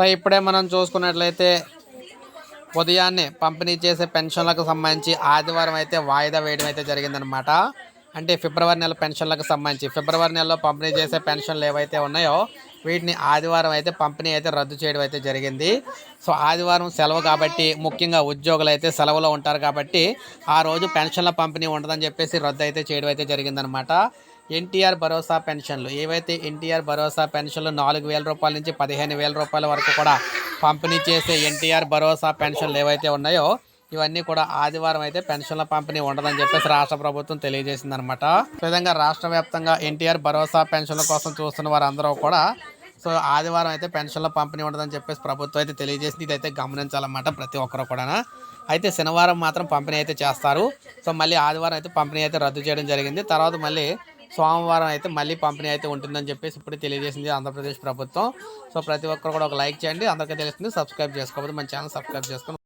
So ఇప్పుడే మనం చూసుకున్నట్లయితే ఉదయాన్నే పంపిణీ చేసే పెన్షన్లకు సంబంధించి ఆదివారం అయితే వాయిదా వేయడం అయితే జరిగిందనమాట అంటే ఫిబ్రవరి నెల పెన్షన్లకు సంబంధించి ఫిబ్రవరి నెలలో పంపిణీ చేసే పెన్షన్లు ఏవైతే ఉన్నాయో వీటిని ఆదివారం అయితే పంపిణీ అయితే రద్దు చేయడం అయితే జరిగింది. సో ఆదివారం సెలవు కాబట్టి ముఖ్యంగా ఉద్యోగులు అయితే సెలవులో ఉంటారు కాబట్టి ఆ రోజు పెన్షన్ల పంపిణీ ఉండదని చెప్పేసి రద్దు అయితే చేయడం అయితే జరిగిందనమాట ఎన్టీఆర్ భరోసా పెన్షన్లు. ఏవైతే ఎన్టీఆర్ భరోసా పెన్షన్లు నాలుగు వేల రూపాయల నుంచి పదిహేను వేల రూపాయల వరకు కూడా పంపిణీ చేసే ఎన్టీఆర్ భరోసా పెన్షన్లు ఏవైతే ఉన్నాయో ఇవన్నీ కూడా ఆదివారం అయితే పెన్షన్ల పంపిణీ ఉండదని చెప్పేసి రాష్ట్ర ప్రభుత్వం తెలియజేసిందనమాట అనమాట విధంగా రాష్ట్ర వ్యాప్తంగా ఎన్టీఆర్ భరోసా పెన్షన్ల కోసం చూస్తున్న వారందరూ కూడా సో ఆదివారం అయితే పెన్షన్ల పంపిణీ ఉండదని చెప్పేసి ప్రభుత్వం అయితే తెలియజేసింది. ఇదైతే గమనించాలన్నమాట ప్రతి ఒక్కరు కూడా అయితే శనివారం మాత్రం పంపిణీ అయితే చేస్తారు. సో మళ్ళీ ఆదివారం అయితే పంపిణీ అయితే రద్దు చేయడం జరిగింది. తర్వాత మళ్ళీ సోమవారం అయితే మళ్ళీ పంపిణీ అయితే ఉంటుందని చెప్పేసి ఇప్పుడు తెలియజేసింది ఆంధ్రప్రదేశ్ ప్రభుత్వం. సో ప్రతి ఒక్కరు కూడా ఒక లైక్ చేయండి. అందరికీ తెలుస్తుంది. సబ్స్క్రైబ్ చేసుకోకపోతే మన ఛానల్ సబ్స్క్రైబ్ చేసుకోండి